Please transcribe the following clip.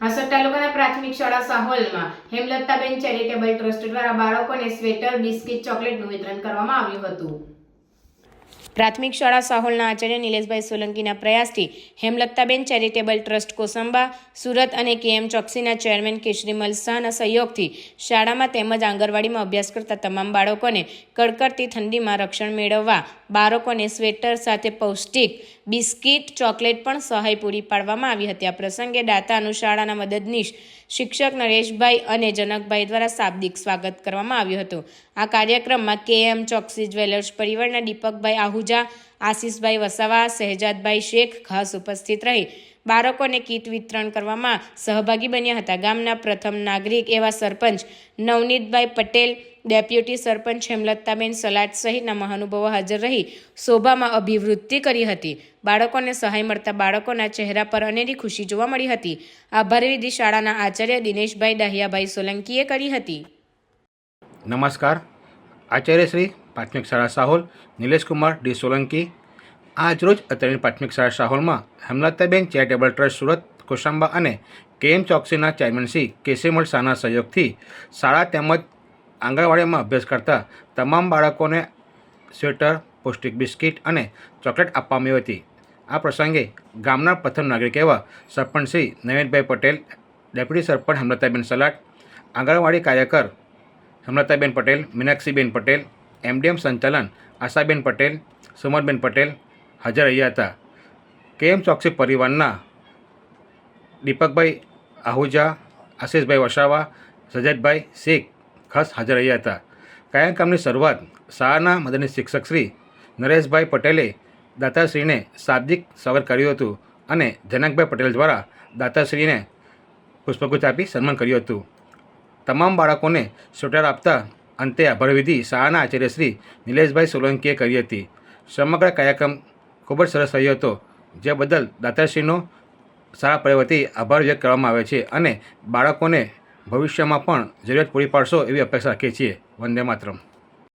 હાસોદ તાલુકાના પ્રાથમિક શાળા સાહોલમાં હેમલતાબેન ચેરિટેબલ ટ્રસ્ટ દ્વારા બાળકોને સ્વેટર, બિસ્કિટ, ચોકલેટનું વિતરણ કરવામાં આવ્યું હતું. પ્રાથમિક શાળા સાહોલના આચાર્ય નિલેશભાઈ સોલંકીના પ્રયાસથી હેમલતાબેન ચેરિટેબલ ટ્રસ્ટ કોસંબા, સુરત અને કેએમ ચોકસીના ચેરમેન કેશરીમલ શાહના સહયોગથી શાળામાં તેમજ આંગણવાડીમાં અભ્યાસ કરતા તમામ બાળકોને કડકડતી ઠંડીમાં રક્ષણ મેળવવા બાળકોને સ્વેટર સાથે પૌષ્ટિક બિસ્કિટ, ચોકલેટ પણ સહાય પૂરી પાડવામાં આવી હતી. આ પ્રસંગે દાતાનું શાળાના મદદનીશ શિક્ષક નરેશભાઈ અને જનકભાઈ દ્વારા શાબ્દિક સ્વાગત કરવામાં આવ્યું હતું. આ કાર્યક્રમમાં કેએમ ચોકસી જ્વેલર્સ પરિવારના દીપકભાઈ આહુજા આશીષભાઈ વસાવા, શહેજાદભાઈ શેખ ખાસ ઉપસ્થિત રહી. બાળકોને કીટ વિતરણ કરવામાં સહભાગી બન્યા હતા. ગામના પ્રથમ નાગરિક એવા સરપંચ નવનીતભાઈ પટેલ, ડેપ્યુટી સરપંચ હેમલતાબેન સલાટ સહિતના મહાનુભાવો હાજર રહી શોભામાં અભિવૃદ્ધિ કરી હતી. બાળકોને સહાય મળતા બાળકોના ચહેરા પર અનેરી ખુશી જોવા મળી હતી. આભાર વિધિ શાળાના આચાર્ય દિનેશભાઈ દાહિયાભાઈ સોલંકીએ કરી હતી. નમસ્કાર. આચાર્ય શ્રી પ્રાથમિક શાળા સાહોલ, નિલેશકુમાર, ડી સોલંકી. આજરોજ અત્યારની પ્રાથમિક શાળા સાહોલમાં હેમલતાબેન, ચેરિટેબલ ટ્રસ્ટ સુરત કોશાંબા અને કેએમ ચોકસીના ચેરમેન શ્રી કેસેમલ શાહના સહયોગથી શાળા તેમજ આંગણવાડીમાં અભ્યાસ કરતા તમામ બાળકોને સ્વેટર, પૌષ્ટિક બિસ્કિટ અને ચોકલેટ આપવામાં આવી હતી. આ પ્રસંગે ગામના પ્રથમ નાગરિક એવા સરપંચ શ્રી નવીનભાઈ પટેલ, ડેપ્યુટી સરપંચ હેમલતાબેન સલાટ આંગણવાડી કાર્યકર હેમલતાબેન પટેલ, મીનાક્ષીબેન પટેલ એમડીએમ સંચાલન આશાબેન પટેલ, સુમનબેન પટેલ હાજર રહ્યા હતા. કેએમ ચોકસી પરિવારના દીપકભાઈ આહુજા, આશીષભાઈ વસાવા સજતભાઈ શેખ ખાસ હાજર રહ્યા હતા. કાર્યક્રમની શરૂઆત શાળાના મદદની શિક્ષક શ્રી નરેશભાઈ પટેલે દાતાશ્રીને શાબ્દિક સવર કર્યું હતું અને જનકભાઈ પટેલ દ્વારા દાતાશ્રીને પુષ્પગુચ્છ આપી સન્માન કર્યું હતું. તમામ બાળકોને સ્વેટર આપતા અંતે આભાર વિધિ શાળાના આચાર્ય શ્રી નિલેશભાઈ સોલંકીએ કરી હતી. સમગ્ર કાર્યક્રમ ખૂબ જ સરસ રહ્યો હતો, જે બદલ દાતાશ્રીનો શાળા પરિવર્તી આભાર વ્યક્ત કરવામાં આવે છે અને બાળકોને ભવિષ્યમાં પણ જરૂરિયાત પૂરી પાડશો એવી અપેક્ષા રાખીએ છીએ. વંદે માતરમ.